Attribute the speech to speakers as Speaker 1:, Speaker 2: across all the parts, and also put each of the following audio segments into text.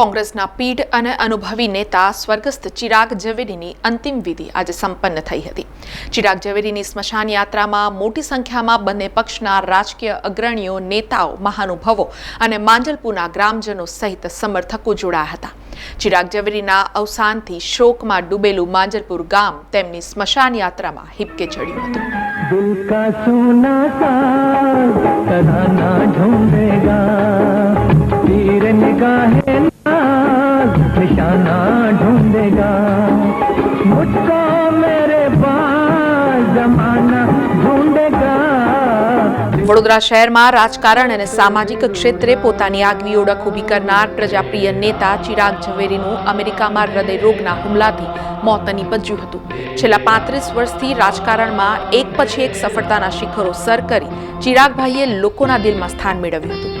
Speaker 1: કોંગ્રેસના પીઢ અને અનુભવી નેતા સ્વર્ગસ્થ ચિરાગ ઝવેરીની અંતિમ વિધિ આજે સંપન્ન થઈ હતી. ચિરાગ ઝવેરીની સ્મશાન યાત્રામાં મોટી સંખ્યામાં બંને પક્ષના રાજકીય અગ્રણીઓ, નેતાઓ, મહાનુભાવો અને માંજલપુરના ગ્રામજનો સહિત સમર્થકો જોડાયા હતા. ચિરાગ ઝવેરીના અવસાનથી શોકમાં ડૂબેલું માંજલપુર ગામ તેમની સ્મશાન યાત્રામાં હિપકે ચડ્યું હતું.
Speaker 2: દિલ કા સુના સા તરાના ઢૂંઢેગા તીર નિગાહે निशाना ढूंढेगा मुझको मेरे पास जमाना ढूंढेगा
Speaker 1: વડોદરા શહેરમાં રાજકારણ અને સામાજિક ક્ષેત્રે પોતાની આગવી ઓળખ ઊભી કરનાર પ્રજાપ્રિય નેતા ચિરાગ ઝવેરીનું અમેરિકામાં હૃદયરોગના હુમલાથી મોત નીપજ્યું હતું છેલ્લા પાંત્રીસ વર્ષથી રાજકારણમાં એક પછી એક સફળતાના શિખરો સર કરી ચિરાગભાઈએ લોકોના દિલમાં સ્થાન મેળવ્યું હતું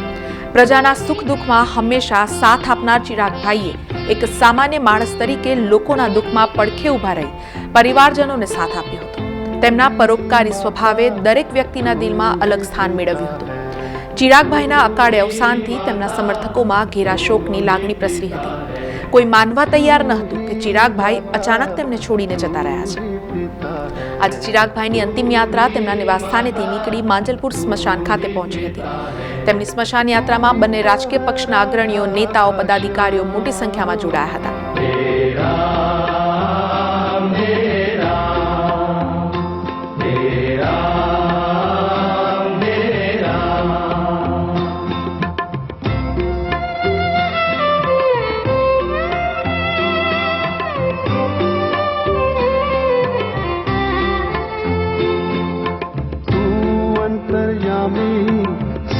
Speaker 1: પ્રજાના સુખ દુઃખમાં હંમેશા સાથ આપનાર ચિરાગભાઈએ એક સામાન્ય માણસ તરીકે લોકોના દુઃખમાં પડખે ઊભા રહી પરિવારજનોને સાથ આપ્યો હતો. તેમના પરોપકારી સ્વભાવે દરેક વ્યક્તિના દિલમાં અલગ સ્થાન મેળવ્યું હતું. ચિરાગભાઈના અકાળે અવસાનથી તેમના સમર્થકોમાં ઘેરા શોકની લાગણી પ્રસરી હતી. કોઈ માનવા તૈયાર ન હતું કે ચિરાગભાઈ અચાનક તેમને છોડીને જતા રહ્યા છે. આજે ચિરાગભાઈની અંતિમ યાત્રા તેમના નિવાસસ્થાનેથી નીકળી માંજલપુર સ્મશાન ખાતે પહોંચી હતી. તેમની સ્મશાન યાત્રામાં બંને રાજકીય પક્ષના અગ્રણીઓ, નેતાઓ, પદાધિકારીઓ મોટી સંખ્યામાં જોડાયા હતા.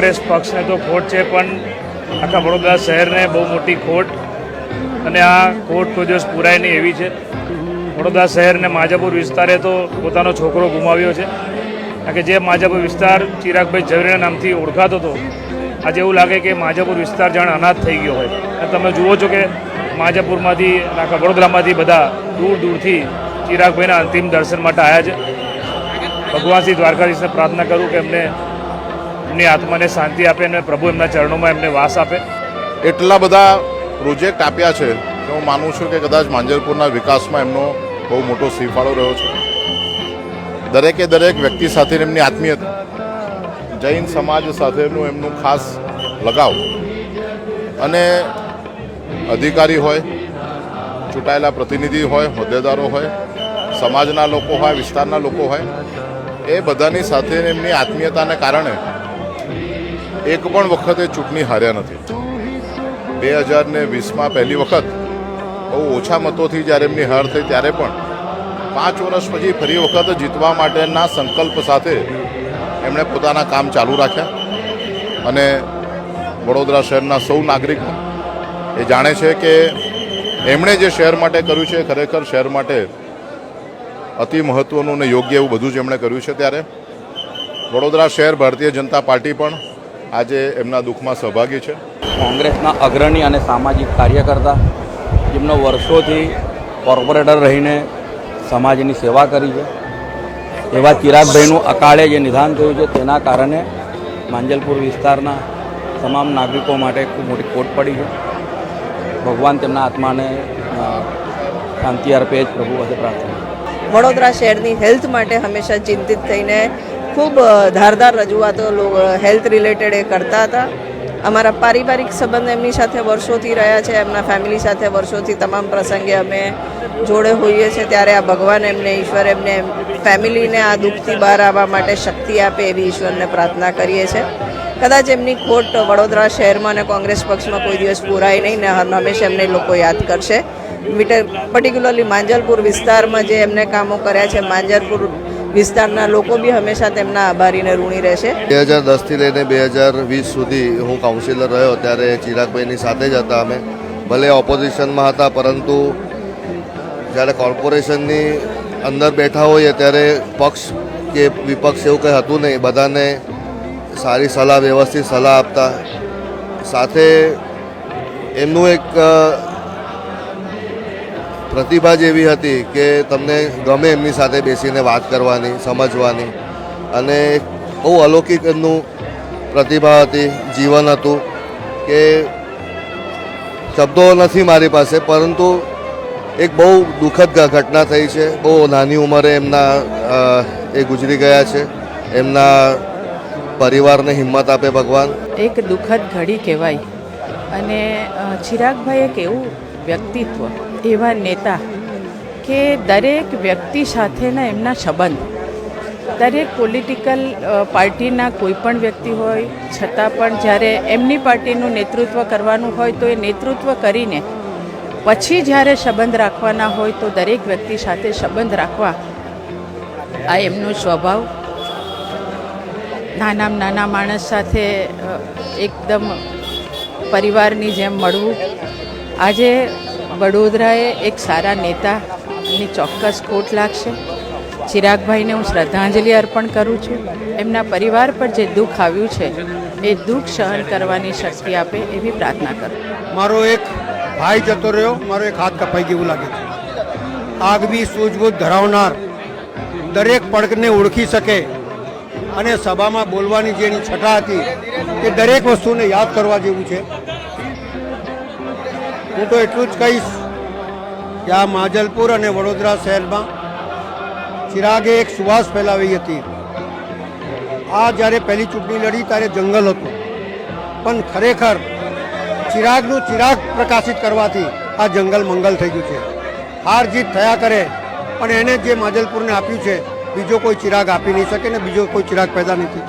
Speaker 3: કોંગ્રેસ પક્ષને તો ખોટ છે, પણ આખા વડોદરા શહેરને બહુ મોટી ખોટ. અને આ ખોટ કોઈ દિવસ પૂરાય નહીં એવી છે. વડોદરા શહેરને માજાપુર વિસ્તારે તો પોતાનો છોકરો ગુમાવ્યો છે. કારણ કે જે માજાપુર વિસ્તાર ચિરાગભાઈ ઝવેરીના નામથી ઓળખાતો હતો, આજે એવું લાગે કે માજાપુર વિસ્તાર જાણે અનાથ થઈ ગયો હોય. અને તમે જુઓ છો કે માજાપુરમાંથી આખા વડોદરામાંથી બધા દૂર દૂરથી ચિરાગભાઈના અંતિમ દર્શન માટે આવ્યા છે. ભગવાન શ્રી દ્વારકાધીશને પ્રાર્થના કરું કે એમને એમની આત્માને શાંતિ આપે અને પ્રભુ એમના ચરણોમાં એમને વાસ આપે.
Speaker 4: એટલા બધા પ્રોજેક્ટ આપ્યા છે કે હું માનું છું કે કદાચ માંજરપુરના વિકાસમાં એમનો બહુ મોટો સિફાળો રહ્યો છે. દરેકે દરેક વ્યક્તિ સાથે એમની આત્મીયત, જૈન સમાજ સાથેનું એમનું ખાસ લગાવ. અને અધિકારી હોય, ચૂંટાયેલા પ્રતિનિધિ હોય, હોદ્દેદારો હોય, સમાજના લોકો હોય, વિસ્તારના લોકો હોય, એ બધાની સાથે એમની આત્મીયતાને કારણે એક પણ વખતે ચૂંટણી હાર્યા નથી. બે હજાર ને વીસમાં પહેલી વખત બહુ ઓછા મતોથી જ્યારે એમની હાર થઈ, ત્યારે પણ પાંચ વર્ષ પછી ફરી વખત જીતવા માટેના સંકલ્પ સાથે એમણે પોતાના કામ ચાલુ રાખ્યા. અને વડોદરા શહેરના સૌ નાગરિક એ જાણે છે કે એમણે જે શહેર માટે કર્યું છે ખરેખર શહેર માટે અતિ મહત્ત્વનું અને યોગ્ય એવું બધું જ એમણે કર્યું છે. ત્યારે વડોદરા શહેર ભારતીય જનતા પાર્ટી પણ આજે એમના દુઃખમાં સહભાગી છે.
Speaker 5: કોંગ્રેસના અગ્રણી અને સામાજિક કાર્યકર્તા જેમનો વર્ષોથી કોર્પોરેટર રહીને સમાજની સેવા કરી છે. એવા ચિરાગભાઈનું અકાળે જે નિધાન થયું છે તેના કારણે માંજલપુર વિસ્તારના તમામ નાગરિકો માટે ખૂબ મોટી ખોટ પડી છે. ભગવાન તેમના આત્માને શાંતિ અર્પે જ પ્રભુ પાસે પ્રાર્થના.
Speaker 6: વડોદરા શહેરની હેલ્થ માટે હંમેશા ચિંતિત થઈને ખૂબ ધારદાર રજૂઆતો હેલ્થ રિલેટેડ એ કરતા હતા. અમારા પારિવારિક સંબંધ એમની સાથે વર્ષોથી રહ્યા છે, એમના ફેમિલી સાથે વર્ષોથી તમામ પ્રસંગે અમે જોડે હોઈએ છીએ. ત્યારે આ ભગવાન એમને, ઈશ્વર એમને, ફેમિલીને આ દુઃખથી બહાર આવવા માટે શક્તિ આપે એવી ઈશ્વરને પ્રાર્થના કરીએ છીએ. કદાચ એમની ખોટ વડોદરા શહેરમાં અને કોંગ્રેસ પક્ષમાં કોઈ દિવસ પૂરાય નહીં ને હંમેશા એમને લોકો યાદ કરશે. પર્ટિક્યુલરલી માંજલપુર વિસ્તારમાં જે એમને કામો કર્યા છે, માંજલપુર વિસ્તારના લોકો બી હંમેશા તેમના આભારીને ઋણી રહેશે.
Speaker 7: બે હજાર દસથી લઈને બે હજાર વીસ સુધી હું કાઉન્સિલર રહ્યો ત્યારે ચિરાગભાઈની સાથે જ હતા અમે. ભલે ઓપોઝિશનમાં હતા, પરંતુ જ્યારે કોર્પોરેશનની અંદર બેઠા હોઈએ ત્યારે પક્ષ કે વિપક્ષ એવું કંઈ હતું નહીં. બધાને સારી સલાહ, વ્યવસ્થિત સલાહ આપતા. સાથે એમનું એક પ્રતિભા જ એવી હતી કે તમને ગમે એમની સાથે બેસીને વાત કરવાની, સમજવાની. અને બહુ અલૌકિક એમનું પ્રતિભા હતી, જીવન હતું કે શબ્દો નથી મારી પાસે, પરંતુ એક બહુ દુઃખદ ઘટના થઈ છે. બહુ નાની ઉંમરે એમના એ ગુજરી ગયા છે. એમના પરિવારને હિંમત આપે ભગવાન.
Speaker 8: એક દુઃખદ ઘડી કહેવાય. અને ચિરાગભાઈ એક એવું વ્યક્તિત્વ એવા નેતા કે દરેક વ્યક્તિ સાથેના એમના સંબંધ. દરેક પોલિટિકલ પાર્ટીના કોઈ પણ વ્યક્તિ હોય, છતાં પણ જ્યારે એમની પાર્ટીનું નેતૃત્વ કરવાનું હોય તો એ નેતૃત્વ કરીને પછી જ્યારે સંબંધ રાખવાના હોય તો દરેક વ્યક્તિ સાથે સંબંધ રાખવા. આ એમનો સ્વભાવ. નાનામાં નાના માણસ સાથે એકદમ પરિવારની જેમ મળવું. આજે વડોદરાએ એક સારા નેતાની ચોક્કસ ખોટ લાગશે. ચિરાગભાઈને હું શ્રદ્ધાંજલિ અર્પણ કરું છું. એમના પરિવાર પર જે દુઃખ આવ્યું છે, એ દુઃખ સહન કરવાની શક્તિ આપે એવી પ્રાર્થના કરું.
Speaker 9: મારો એક ભાઈ જતો રહ્યો, મારો એક હાથ કપાઈ ગયું લાગે છે. આગવી, સૂઝબૂઝ ધરાવનાર દરેક પડકને ઓળખી શકે અને સભામાં બોલવાની જે એની છટા હતી, એ દરેક વસ્તુને યાદ કરવા જેવું છે. હું તો એટલું જ કહીશ કે આ માજલપુર અને વડોદરા શહેરમાં ચિરાગે એક સુવાસ ફેલાવી હતી. આ જ્યારે પહેલી ચૂંટણી લડી ત્યારે જંગલ હતું. પણ ખરેખર ચિરાગનું ચિરાગ પ્રકાશિત કરવાથી આ જંગલ મંગલ થઈ ગયું છે. હાર જીત થયા કરે પણ એને જે માજલપુરને આપ્યું છે, બીજો કોઈ ચિરાગ આપી નહીં શકે ને બીજો કોઈ ચિરાગ પેદા શકે.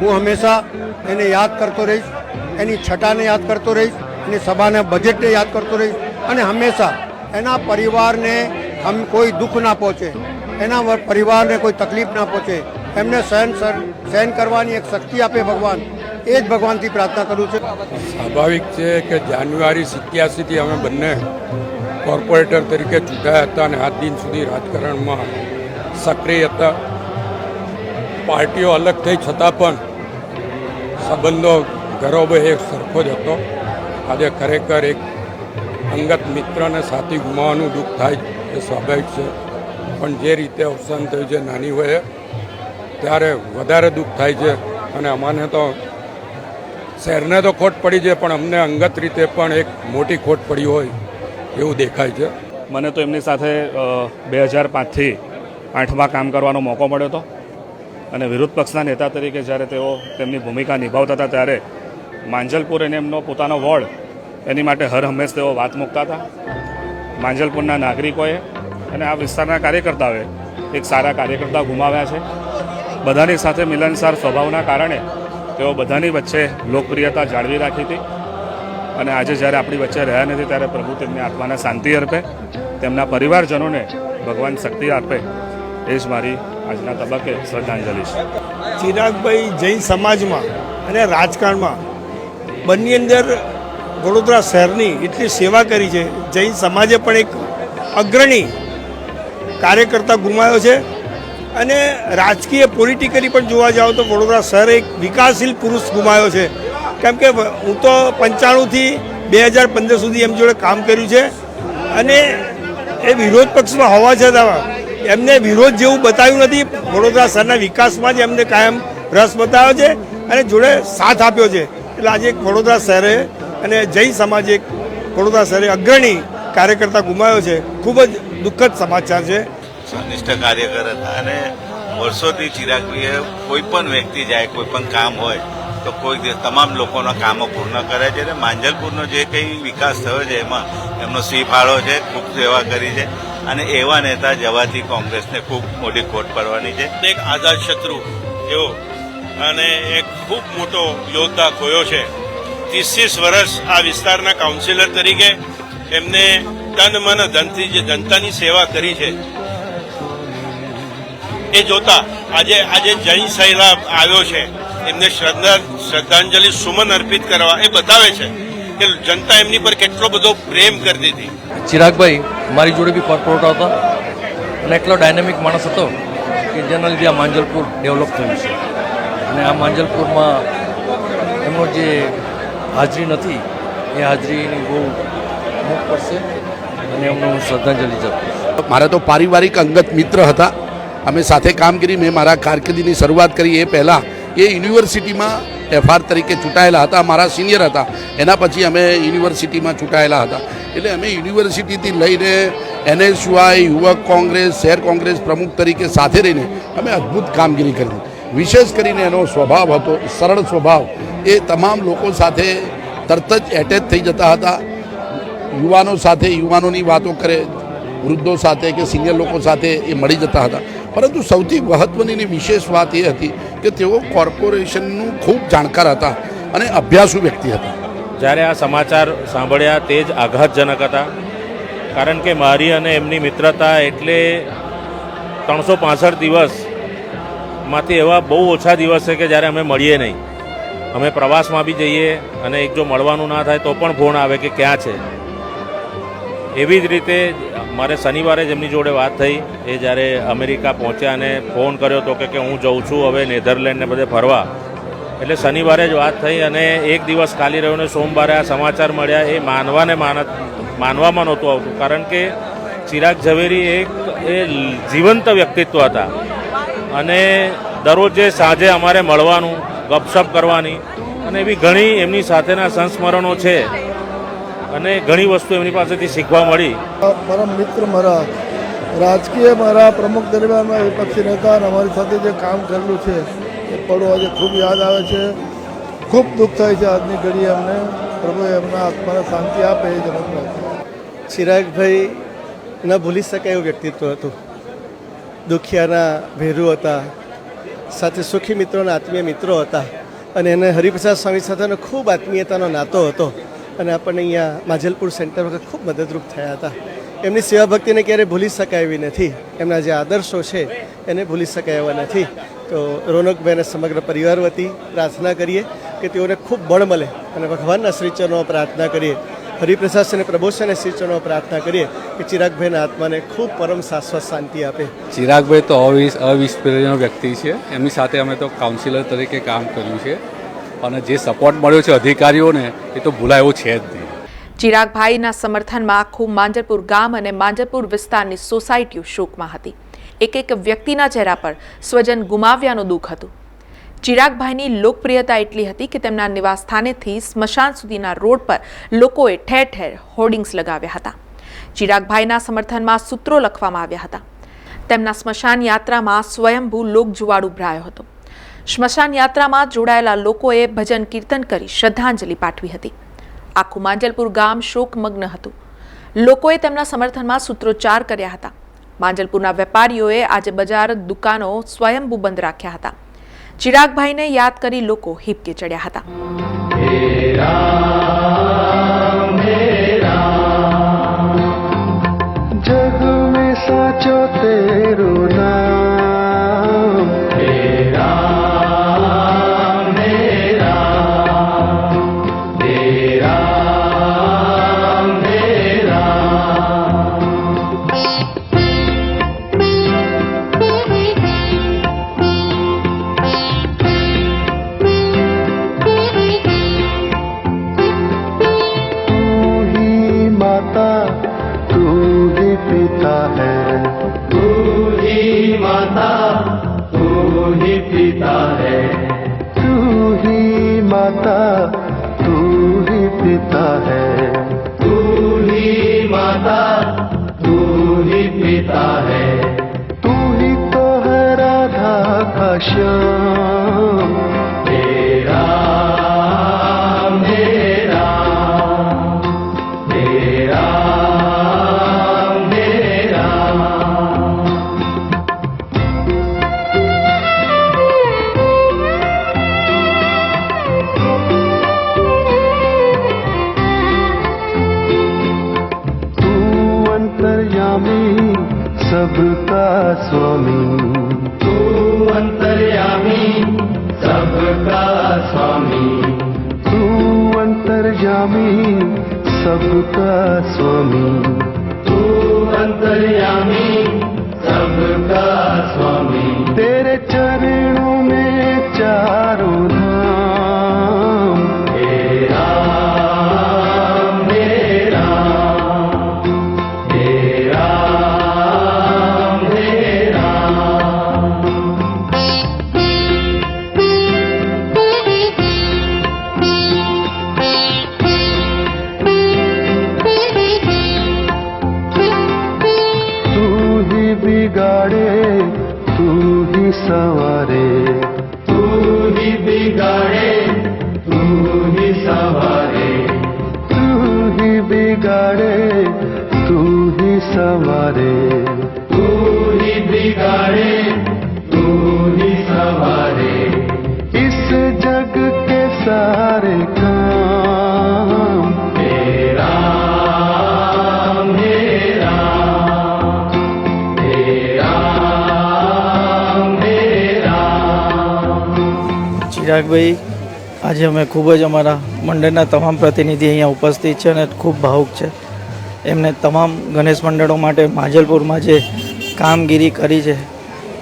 Speaker 9: હું હંમેશા એને યાદ કરતો રહીશ, એની છટાને યાદ કરતો રહીશ. એની સભાના બજેટને યાદ કરતો રહીશ. અને હંમેશા એના પરિવારને હમ કોઈ દુઃખ ના પહોંચે, એના પરિવારને કોઈ તકલીફ ના પહોંચે, એમને સહન સહન કરવાની એક શક્તિ આપે ભગવાન. એ જ ભગવાનથી પ્રાર્થના કરું છું.
Speaker 10: સ્વાભાવિક છે કે જાન્યુઆરી સિત્યાસીથી અમે બંને કોર્પોરેટર તરીકે ચૂંટાયા હતા અને આ દિન સુધી રાજકારણમાં સક્રિય હતા. પાર્ટીઓ અલગ થઈ છતાં પણ સંબંધો ઘરોબે એક સરખો જ હતો. આજે ખરેખર એક અંગત મિત્રને સાથી ગુમાવવાનું દુઃખ થાય, એ સ્વાભાવિક છે. પણ જે રીતે અવસાન થયું છે નાની વયે, ત્યારે વધારે દુઃખ થાય છે. અને અમાને તો શહેરને તો ખોટ પડી છે, પણ અમને અંગત રીતે પણ એક મોટી ખોટ પડી હોય એવું દેખાય છે.
Speaker 3: મને તો એમની સાથે બે હજાર પાંચથી આઠમાં કામ કરવાનો મોકો મળ્યો હતો. અને વિરોધ પક્ષના નેતા તરીકે જ્યારે તેઓ તેમની ભૂમિકા નિભાવતા હતા, ત્યારે માંજલપુર અને એમનો પોતાનો વોર્ડ એની માટે હર હંમેશ તેઓ વાત મૂકતા હતા. માંજલપુરના નાગરિકોએ અને આ વિસ્તારના કાર્યકર્તાઓએ એક સારા કાર્યકર્તા ગુમાવ્યા છે. બધાની સાથે મિલનસાર સ્વભાવના કારણે તેઓ બધાની વચ્ચે લોકપ્રિયતા જાળવી રાખી હતી. અને આજે જ્યારે આપણી વચ્ચે રહ્યા નથી ત્યારે પ્રભુ તેમની આત્માને શાંતિ અર્પે, તેમના પરિવારજનોને ભગવાન શક્તિ આપે. એ જ મારી આજના તબક્કે શ્રદ્ધાંજલિ છે.
Speaker 9: ચિરાગભાઈ જૈન સમાજમાં અને રાજકારણમાં બંને અંદર વડોદરા શહેરની એટલી સેવા કરી છે. જૈન સમાજે પણ એક અગ્રણી કાર્યકર્તા ગુમાવ્યો છે. અને રાજકીય પોલિટિકલી પણ જોવા જાઓ તો વડોદરા શહેર એક વિકાસશીલ પુરુષ ગુમાવ્યો છે. કેમ કે હું તો પંચાણુંથી બે હજાર પંદર સુધી એમ જોડે કામ કર્યું છે. અને એ વિરોધ પક્ષમાં હોવા છતાં એમને વિરોધ જેવું બતાવ્યું નથી. વડોદરા શહેરના વિકાસમાં જ એમને કાયમ રસ બતાવ્યો છે અને જોડે સાથ આપ્યો છે. એટલે આજે વડોદરા શહેરે અને જૈન સમાજે એક વડોદરા શહેરે અગ્રણી કાર્યકર્તા ગુમાવ્યો છે. ખૂબ જ દુઃખદ સમાચાર છે.
Speaker 11: નિષ્ઠ કાર્યકર હતા અને વર્ષોથી ચિરાગભાઈએ કોઈ પણ વ્યક્તિ જાય કોઈ પણ કામ હોય તો કોઈ તમામ લોકોના કામો પૂર્ણ કરે છે અને માંજલપુરનો જે કંઈ વિકાસ થયો છે એમાં એમનો સિંહ ફાળો છે ખૂબ સેવા કરી છે અને એવા નેતા જવાથી કોંગ્રેસને ખૂબ મોટી ખોટ પડવાની છે.
Speaker 12: એક આઝાદ શત્રુ એવો અને એક ખૂબ મોટો યોદ્ધા ખોયો છે. ત્રીસ ત્રીસ વર્ષ આ વિસ્તારના કાઉન્સિલર તરીકે એમને તન મન ધનથી જે જનતાની સેવા કરી છે. એ જોતા આજે આજે જૈન સૈલાબ આવ્યો છે. એમને શ્રદ્ધા, શ્રદ્ધાંજલિ સુમન અર્પિત કરવા એ બતાવે છે કે જનતા એમની પર કેટલો બધો પ્રેમ કરતી હતી.
Speaker 5: ચિરાગભાઈ, મારી જોડે બી કોર્પોરેટર હતા અને એટલો ડાયનેમિક માણસ હતો કે જેના લીધે આ માંજલપુર ડેવલપ થયું છે. અને આ માંજલપુરમાં એમનો જે હાજરી નથી. એ હાજરીની બહુ અમુક પડશે અને એમને હું શ્રદ્ધાંજલિ જાઉં
Speaker 13: મારા તો પારિવારિક અંગત મિત્ર હતા. અમે સાથે કામગીરી મેં મારા કારકિર્દીની શરૂઆત કરી. એ પહેલાં એ યુનિવર્સિટીમાં એફઆર તરીકે ચૂંટાયેલા હતા, મારા સિનિયર હતા. એના પછી અમે યુનિવર્સિટીમાં ચૂંટાયેલા હતા. એટલે અમે યુનિવર્સિટીથી લઈને એનએસયુઆઈ યુવક કોંગ્રેસ, શહેર કોંગ્રેસ પ્રમુખ તરીકે સાથે રહીને અમે અદ્ભુત કામગીરી કરી. વિશેષ કરીને એનો સ્વભાવ હતો, સરળ સ્વભાવ. એ તમામ લોકો સાથે તરત જ એટેચ થઈ જતા હતા. યુવાનો સાથે, યુવાનોની વાતો કરે, વૃદ્ધો સાથે કે સિનિયર લોકો સાથે એ મળી જતા હતા. પરંતુ સૌથી મહત્ત્વની ને વિશેષ વાત એ હતી કે તેઓ કોર્પોરેશનનું ખૂબ જાણકાર હતા અને અભ્યાસુ વ્યક્તિ હતા.
Speaker 12: જ્યારે આ સમાચાર સાંભળ્યા તે જ આઘાતજનક હતા. કારણ કે મારી અને એમની મિત્રતા એટલે ત્રણસો પાસઠ દિવસમાંથી એવા બહુ ઓછા દિવસ છે કે જ્યારે અમે મળીએ નહીં. અમે પ્રવાસમાં બી જઈએ અને એક જો મળવાનું ના થાય તો પણ ફોન આવે કે ક્યાં છે. એવી જ રીતે મારે શનિવારે જ એમની જોડે વાત થઈ. એ જ્યારે અમેરિકા પહોંચ્યા અને ફોન કર્યો તો કે કે હું જઉં છું, હવે નેધરલેન્ડને બધે ફરવા. એટલે શનિવારે જ વાત થઈ અને એક દિવસ ખાલી રહ્યો ને સોમવારે આ સમાચાર મળ્યા. એ માનવાને માનત, માનવામાં નહોતું આવતું. કારણ કે ચિરાગ ઝવેરી એક એ જીવંત વ્યક્તિત્વ હતા. અને દરરોજે સાંજે અમારે મળવાનું ગપશપ કરવાની અને એવી ઘણી એમની સાથેના સંસ્મરણો છે. અને ઘણી વસ્તુ એમની પાસેથી શીખવા મળી.
Speaker 2: મારા મિત્ર મારા રાજકીય મારા પ્રમુખ દરમિયાનમાં વિપક્ષી નેતા અને અમારી સાથે જે કામ કરેલું છે એ પળો આજે ખૂબ યાદ આવે છે. ખૂબ દુઃખ થાય છે આજની ઘડીએ અમને. પ્રભુ એમના આત્માને શાંતિ આપે એ જન્મ
Speaker 9: ચિરાગભાઈ ન ભૂલી શકાય એવું વ્યક્તિત્વ હતું. દુખિયાના ભેરુ હતા, સાથે સુખી મિત્રોના આત્મીય મિત્રો હતા અને એને હરિપ્રસાદ સ્વામી સાથેનો ખૂબ આત્મીયતાનો નાતો હતો અને આપણને અહીંયા માજલપુર સેન્ટર વખત ખૂબ મદદરૂપ થયા હતા. એમની સેવા ભક્તિને ક્યારેય ભૂલી શકાય એવી નથી. એમના જે આદર્શો છે એને ભૂલી શકાય એવા નથી. તો રોનકભાઈને સમગ્ર પરિવાર વતી પ્રાર્થના કરીએ કે તેઓને ખૂબ બળ મળે અને ભગવાનના શ્રીચરણો પ્રાર્થના કરીએ. હરિપ્રસાદ અને પ્રભુષણ શ્રીચરણો પ્રાર્થના કરીએ કે ચિરાગભાઈના આત્માને ખૂબ પરમ શાશ્વત શાંતિ આપે.
Speaker 10: ચિરાગભાઈ તો અવિસ અવિસ્મરણીય વ્યક્તિ છે. એમની સાથે અમે તો કાઉન્સિલર તરીકે કામ કર્યું છે. અને જે સપોર્ટ મળ્યો છે અધિકારીઓને એ તો ભૂલાયો છે જ નહીં.
Speaker 1: ચિરાગભાઈના સમર્થનમાં આખું માંજરપુર ગામ અને માંજરપુર વિસ્તારની સોસાયટીઓ શોકમાં હતી. એક એક વ્યક્તિના ચહેરા પર સ્વજન ગુમાવ્યાનું દુઃખ હતું. ચિરાગભાઈની લોકપ્રિયતા એટલી હતી કે તેમના નિવાસસ્થાનેથી સ્મશાન સુધીના રોડ પર લોકોએ ઠેર ઠેર હોર્ડિંગ્સ લગાવ્યા હતા. ચિરાગભાઈના સમર્થનમાં સૂત્રો લખવામાં આવ્યા હતા. તેમના સ્મશાન યાત્રામાં સ્વયંભૂ લોકજુવાળ ઉભરાયો હતો. સ્મશાન યાત્રામાં જોડાયેલા લોકોએ ભજન કીર્તન કરી શ્રદ્ધાંજલિ પાઠવી હતી. આખું માંજલપુર ગામ શોકમગ્ન હતું. લોકોએ તેમના સમર્થનમાં સૂત્રોચ્ચાર કર્યા હતા. માંજલપુરના વેપારીઓએ આજે બજાર, દુકાનો સ્વયંભૂ બંધ રાખ્યા હતા.
Speaker 2: चिराग भाई ने याद करी लोको हिपके चढ़या हता. तो
Speaker 14: lutar só a.
Speaker 15: ચિરાગભાઈ આજે અમે ખૂબ જ અમારા મંડળના તમામ પ્રતિનિધિ અહીંયા ઉપસ્થિત છે અને ખૂબ ભાવુક છે. એમને તમામ ગણેશ મંડળો માટે માજલપુરમાં જે કામગીરી કરી છે,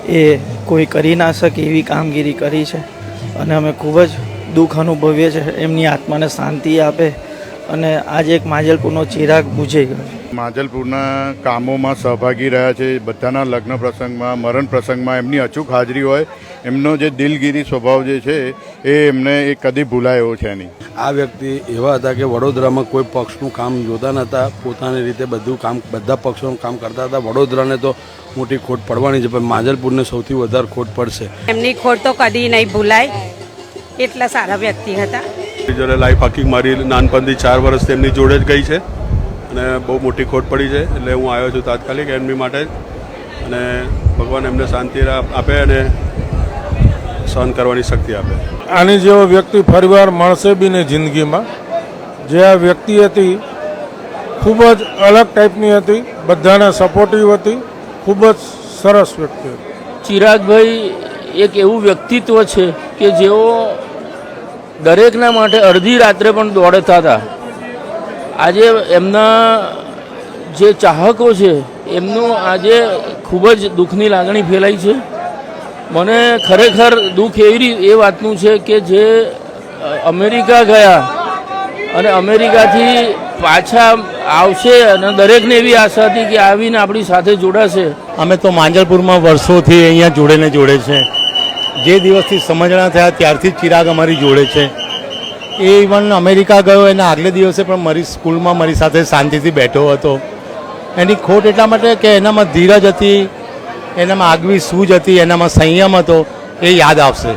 Speaker 15: એ કોઈ કરી ના શકે એવી કામગીરી કરી છે. અને અમે ખૂબ જ દુઃખ અનુભવીએ છીએ, એમની આત્માને શાંતિ આપે અને આજે એક માજલપુરનો ચિરાગ બુજાઈ ગયો
Speaker 16: માજલપુરના કામોમાં સહભાગી રહ્યા છે. બધાના લગ્ન પ્રસંગમાં મરણ પ્રસંગમાં એમની અચૂક હાજરી હોય એમનો જે દિલગીરી સ્વભાવ જે છે એ એમને એ કદી ભૂલાયો છે નહીં.
Speaker 17: આ વ્યક્તિ એવા હતા કે વડોદરામાં કોઈ પક્ષનું કામ જોતા નહોતા. પોતાની રીતે બધું કામ બધા પક્ષોનું કામ કરતા હતા. વડોદરાને તો મોટી ખોટ પડવાની છે પણ માજલપુરને સૌથી વધારે ખોટ પડશે.
Speaker 18: એમની ખોટ તો કદી નહીં ભૂલાય. એટલા સારા વ્યક્તિ હતા.
Speaker 17: લાઈફ આખી મારી નાનપણથી ચાર વર્ષ તેમની જોડે જ ગઈ છે. અને બહુ મોટી ખોટ પડી છે. એટલે હું આવ્યો છું તાત્કાલિક એમની માટે જ. અને ભગવાન એમને શાંતિ આપે અને સહન કરવાની શક્તિ આપે.
Speaker 14: આની જેવો વ્યક્તિ ફરીવાર મળશે બી નહીં જિંદગીમાં. જે આ વ્યક્તિ હતી ખૂબ જ અલગ ટાઈપની હતી બધાને સપોર્ટિવ હતી ખૂબ જ સરસ વ્યક્તિ
Speaker 15: ચિરાગભાઈ એક એવું વ્યક્તિત્વ છે કે જેઓ દરેકના માટે અડધી રાત્રે પણ દોડતા હતા. આજે એમના જે ચાહકો છે, એમનું આજે ખૂબ જ દુઃખની લાગણી ફેલાઈ છે. મને ખરેખર દુઃખ એવી એ વાતનું છે કે જે અમેરિકા ગયા અને અમેરિકાથી પાછા આવશે અને દરેકને એવી આશા હતી કે આવીને આપણી સાથે જોડાશે.
Speaker 19: અમે તો માંજલપુરમાં વર્ષોથી અહીંયા જોડે ને જોડે છે. જે દિવસથી સમજણા થયા ત્યારથી ચિરાગ અમારી જોડે છે. એ ઇવન અમેરિકા ગયો, એના આગલે દિવસે પણ મારી સ્કૂલમાં મારી સાથે શાંતિથી બેઠો હતો. એની ખોટ એટલા માટે કે એનામાં ધીરજ હતી, એનામાં આગવી સૂઝ હતી, એનામાં સંયમ હતો, એ યાદ આવશે.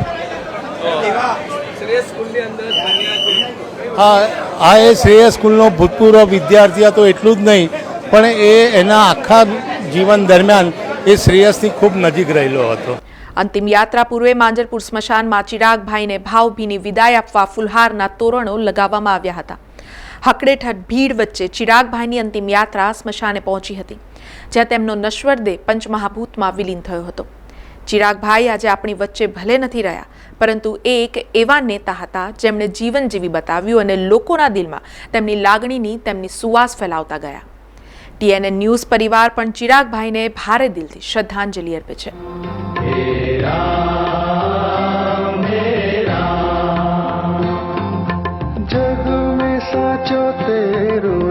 Speaker 19: હા, આ એ શ્રેય સ્કૂલનો ભૂતપૂર્વ વિદ્યાર્થી હતો એટલું જ નહીં, પણ એ એના આખા જીવન દરમિયાન એ શ્રેયસની ખૂબ નજીક રહેલો હતો.
Speaker 1: અંતિમ યાત્રા પૂર્વે માંજરપુર સ્મશાનમાં ચિરાગભાઈને ભાવભીની વિદાય આપવા ફુલહારના તોરણો લગાવવામાં આવ્યા હતા. હકડેઠ ભીડ વચ્ચે ચિરાગભાઈની અંતિમ યાત્રા સ્મશાને પહોંચી હતી, જ્યાં તેમનો નશ્વર દેહ પંચમહાભૂતમાં વિલીન થયો હતો. ચિરાગભાઈ આજે આપણી વચ્ચે ભલે નથી રહ્યા, પરંતુ એ એક એવા નેતા હતા જેમણે જીવન જીવી બતાવ્યું અને લોકોના દિલમાં તેમની લાગણીની તેમની સુવાસ ફેલાવતા ગયા. ટીએનએન ન્યૂઝ પરિવાર પણ ચિરાગભાઈને ભારે દિલથી શ્રદ્ધાંજલિ અર્પે છે.
Speaker 14: जग में साचो तेरो